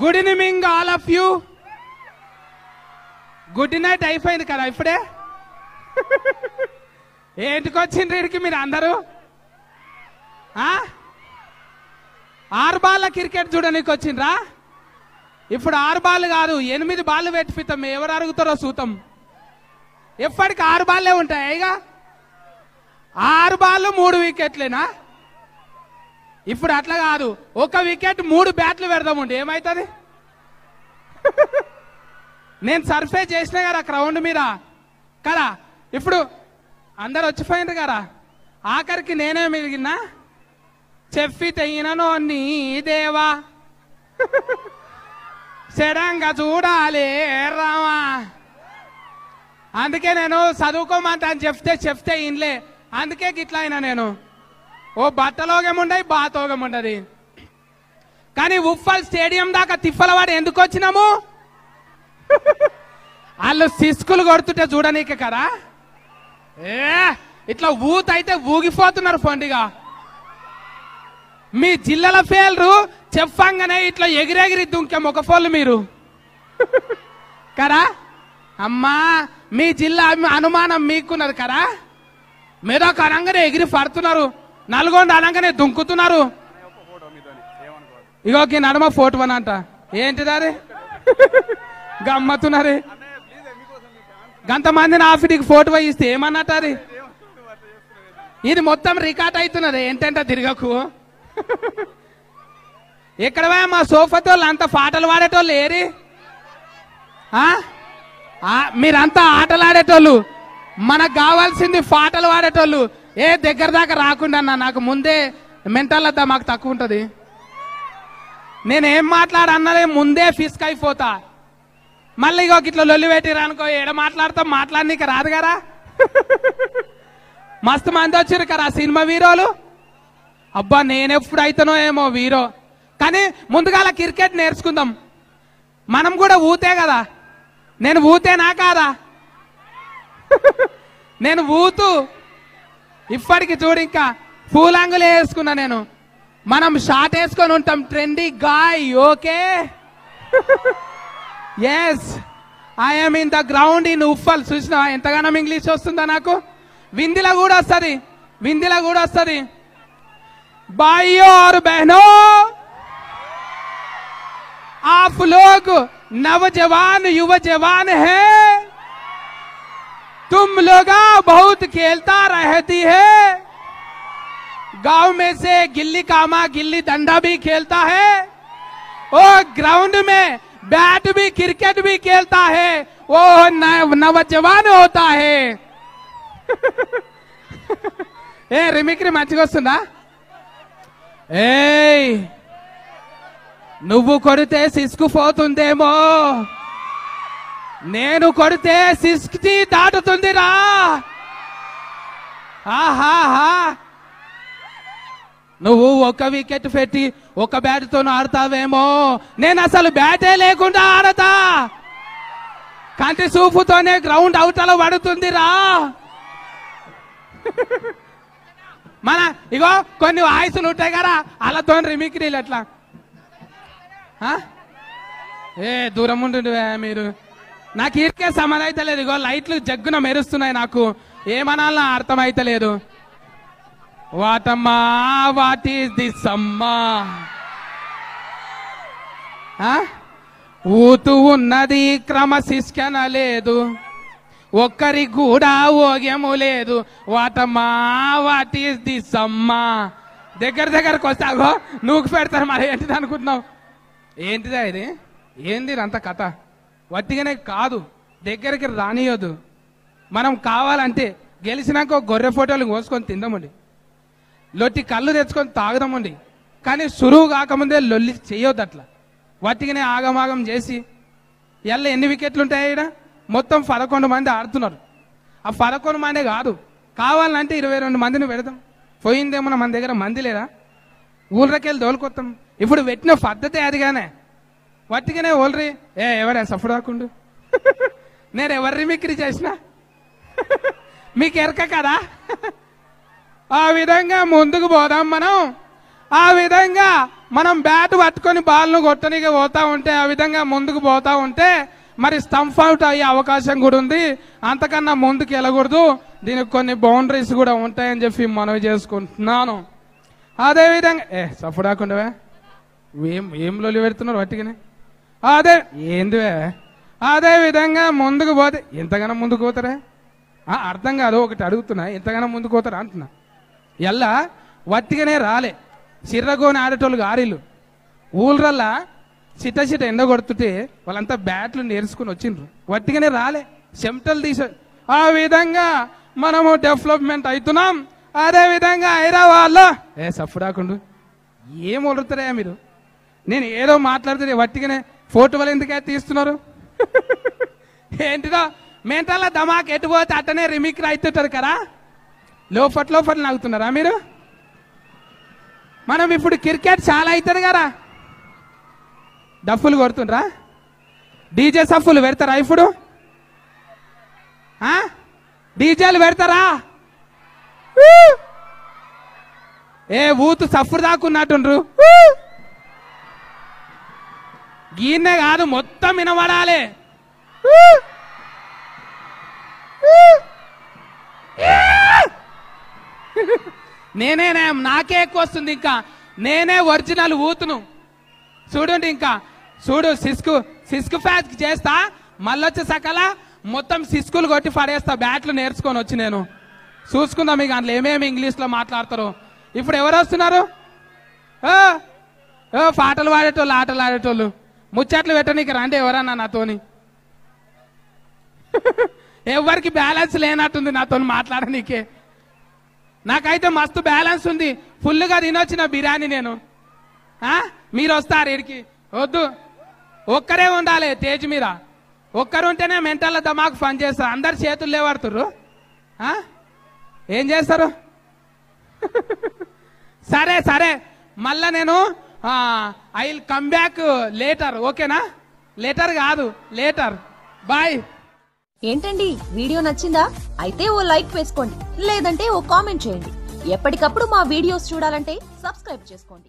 Good evening all of you. Good night అయిపోయింది కదా ఇప్పుడే? ఏంటికి వచ్చిండ్రు ఇడికి మీరు అందరూ? ఆరు బాళ్ళ క్రికెట్ చూడడానికి వచ్చిండ్రా? ఇప్పుడు ఆరు బాల్ కాదు ఎనిమిది బాళ్ళు పెట్టిపిస్తాం ఎవరు అరుగుతారో సూతం. ఎప్పటికి ఆరు బాల్లే ఉంటాయి ఇక? ఆరు బాళ్ళు మూడు వికెట్లేనా? ఇప్పుడు అట్లా కాదు. ఒక వికెట్ మూడు బ్యాట్లు పెడదామండి ఏమవుతుంది నేను సర్ఫే చేసిన కదా గ్రౌండ్ మీద. కదా ఇప్పుడు అందరు వచ్చిపోయిండ్రు కదా. ఆఖరికి నేనే మిగిలినా? చెప్పి తెగినను నీ దేవా. సడంగా చూడాలి రామా. అందుకే నేను చదువుకోమంటా అని చెప్తే చెప్తే ఇన్లే. అందుకే గిట్లా అయినా నేను. ఓ బట్టలోగముండయి బాతోగముండది. కానీ ఉప్పల్ స్టేడియం దాకా తిప్పలవాడు ఎందుకు వచ్చినాము? వాళ్ళు సిస్కులు కొడుతుంటే చూడనీక కదా? ఏ ఇట్లా ఊత అయితే ఊగిపోతున్నారు ఫండిగా. మీ జిల్లాల పేర్లు చెప్పంగానే ఇట్లా ఎగిరెగిరి దుంకే మొగఫోళ్ళు మీరు. కదా? అమ్మా మీ జిల్లా అనుమానం మీకున్నది కదా? మీరు ఒక ఎగిరి పడుతున్నారు. నల్గొండ అనగానే దుంకుతున్నారు. ఇగోకి నడమ ఫోటో వన్ అంట. ఏంటిది అది? గంతమందిని గంతమంది ఆఫీడికి ఫోటో ఇస్తే ఏమన్నట్టారి ఇది మొత్తం రికార్డ్ అవుతున్నది. ఏంటంటే తిరగకు. ఇక్కడ పోయా మా సోఫాతోళ్ళు? అంత పాటలు పాడేటోళ్ళు ఏరి? ఆ? మీరంతా ఆటలు ఆడేటోళ్ళు మనకు కావాల్సింది పాటలు పాడేటోళ్ళు. ఏ దగ్గర దాకా రాకుండా అన్న నాకు ముందే మెంటల్ అద్దా మాకు తక్కువ ఉంటుంది. నేనేం మాట్లాడన్నదే ముందే ఫిస్క్ అయిపోతా. మళ్ళీ ఇగో ఇట్లా లొల్లి పెట్టిరు అనుకో ఏడ మాట్లాడతాం మాట్లాడనీకి రాదు కదా. మస్తు మంది వచ్చారు కదా సినిమా వీరోలు. అబ్బా నేనెప్పుడు అయితేనో ఏమో వీరో. కానీ ముందుగాల క్రికెట్ నేర్చుకుందాం. మనం కూడా ఊతే కదా. నేను ఊతేనా కాదా? నేను ఊతూ ఇప్పటికి చూడు ఇంకా పూలాంగులు వేసుకున్నా నేను మనం షార్ట్ వేసుకొని ఉంటాం trendy guy okay yes I'm in the ground in Uppal చూసినా ఎంతగానో ఇంగ్లీష్ వస్తుందా నాకు విందిలో కూడా వస్తుంది విందిలో కూడా వస్తుంది भाइयों और बहनों आप लोग नवजवान युवा जवान हैं तुम लोग बहुत खेलता रहती है गांव में से गिल्ली कामा गिल्ली डंडा भी खेलता है और ग्राउंड में बैट भी क्रिकेट भी खेलता है वो नव- नवजवान होता है ఏ రిమిక్రి మంచిగా వస్తుందా ఏయ్ నువ్వు కొడితే సిస్కు పోతుందేమో నేను కొడితే సిస్కి దాటుతుందిరా. ఆహాహా నువ్వు ఒక వికెట్ పెట్టి ఒక బ్యాట్తో ఆడతావేమో. నేను అసలు బ్యాటే లేకుండా ఆడతా. కంటి చూపుతోనే గ్రౌండ్ అవుటలో పడుతుందిరా. మన ఇగో కొన్ని వాయిసులు ఉంటాయి కదా వాళ్ళతో రిమిక్రీలు ఎట్లా? ఏ దూరం ఉంటుండే మీరు. నాకు ఇరికే సంబంధం లేదు ఇగో లైట్లు జగ్గున మెరుస్తున్నాయి నాకు. ఏమనాలన్నా అర్థమైతలేదు. లేదు వాటమ్మా వాట్ ఈస్ దిస్ అమ్మా? ఊతూ ఉన్నది క్రమశిక్షణ లేదు. ఒక్కరి కూడా ఓగ్యము లేదు. వాటమ్మా వాట్ ఈస్ దిస్ అమ్మా? దగ్గర దగ్గరకు వస్తాగో నూకు పెడతారు. మరి ఏంటిది అనుకుంటున్నావు? ఏంటిదా ఇది? ఏంది అంత కథ? వట్టిగానే కాదు దగ్గరికి రానియొద్దు. మనం కావాలంటే గెలిచినాక గొర్రె ఫోటోలు కోసుకొని తిందామండి. లొట్టి కళ్ళు తెచ్చుకొని తాగుదామండి. కానీ సురువు కాకముందే లొల్లి చేయొద్దు అట్లా. వట్టిగానే ఆగమాగం చేసి ఎల్ల ఎన్ని వికెట్లు ఉంటాయి ఈడ? మొత్తం పదకొండు మంది ఆడుతున్నారు. ఆ పదకొండు మంది కాదు కావాలంటే ఇరవై రెండు మందిని పెడదాం. పోయిందేమో మన దగ్గర మంది లేదా ఊళ్ళకెళ్ళి తోలుకొస్తాం ఇప్పుడు పెట్టిన పద్ధతి అదిగానే వట్టిగానే ఓల్రి. ఏ ఎవరే సఫుడు కాకుండు? నేను ఎవరి మిక్రీ చేసిన? మీకు ఎరక కదా? ఆ విధంగా ముందుకు పోదాం మనం. ఆ విధంగా మనం బ్యాట్ పట్టుకొని బాల్ను కొట్టనికి పోతా ఉంటే ఆ విధంగా ముందుకు పోతా ఉంటే మరి స్టంప్ అవుట్ అయ్యే అవకాశం కూడా ఉంది. అంతకన్నా ముందుకు వెళ్ళకూడదు. దీనికి కొన్ని బౌండరీస్ కూడా ఉంటాయని చెప్పి మనవి చేసుకుంటున్నాను. అదే విధంగా ఏ సఫుడాకుండవే ఏం ఏం లొలి పెడుతున్నారు వట్టిగానే అదే ఏందివే? అదే విధంగా ముందుకు పోతే ఎంతగానో ముందుకు పోతారా? అర్థం కాదు ఒకటి అడుగుతున్నా ఎంతగానో ముందుకు పోతారా అంటున్నా. ఎల్లా వట్టిగానే రాలే సిర్రగోని ఆడేటోళ్ళు గారీలు. ఊళ్ళల్లా సిట సిట ఎండ కొడుతుంటే వాళ్ళంతా బ్యాట్లు నేర్చుకుని వచ్చిండ్రు. వట్టిగానే రాలే చెమటలు తీసే ఆ విధంగా మనము డెవలప్మెంట్ అవుతున్నాం. అదే విధంగా హైదరాబాద్లో ఏ సఫుడాకుండు ఏం వదులుతారా మీరు? నేను ఏదో మాట్లాడితే వట్టిగానే ఫోటో వాళ్ళు ఎందుకే తీస్తున్నారు? ఏంటిదో? మెంటల్లా దమాక్ ఎటు పోతే అట్టనే రిమిక్ అవుతుంటారు కదా. లోపట్ లోపట్ నాగుతున్నారా మీరు? మనం ఇప్పుడు క్రికెట్ చాలా అవుతుంది కదా. డఫులు కొడుతుండ్రా? డీజే సఫులు పెడతారా ఇప్పుడు? డీజేలు పెడతారా? ఏ ఊతు సఫ్ఫురు దాకున్నట్టుండ్రు గీన్నే కాదు మొత్తం వినబడాలి. నేనే నాకే ఎక్కువ వస్తుంది ఇంకా. నేనే ఒరిజినల్ ఊతును. చూడండి ఇంకా. చూడు సిస్కు సిస్కు ఫ్యాచ్ చేస్తా. మళ్ళొచ్చే సకల మొత్తం సిస్కులు కొట్టి పడేస్తా. బ్యాట్లు నేర్చుకొని వచ్చి నేను. చూసుకుందాం మీకు అందులో ఏమేమి ఇంగ్లీష్లో మాట్లాడతారు. ఇప్పుడు ఎవరు వస్తున్నారు? పాటలు పాడేటోళ్ళు ఆటలు ఆడేటోళ్ళు. ముచ్చట్లు పెట్టనీకి రండి ఎవరన్నా నాతోని? ఎవరికి బ్యాలెన్స్ లేనట్టుంది నాతో మాట్లాడనీకే. నాకైతే మస్తు బ్యాలెన్స్ ఉంది. ఫుల్గా తినొచ్చిన బిర్యానీ నేను. మీరు వస్తారు ఇడికి వద్దు. ఒక్కరే ఉండాలి తేజ్ మీద ఒక్కరు ఉంటేనే మెంటల్ దమాకు ఫన్ చేస్తారు అందరు చేతులు లేవాడుతుర్రు. ఏం చేస్తారు? సరే సరే. మళ్ళా నేను I will come back later ఓకేనా? లేటర్ కాదు లేటర్ బాయ్ ఏంటండి వీడియో నచ్చిందా? అయితే ఓ లైక్ వేసుకోండి లేదంటే ఓ కామెంట్ చేయండి. ఎప్పటికప్పుడు మా వీడియోస్ చూడాలంటే సబ్స్క్రైబ్ చేసుకోండి.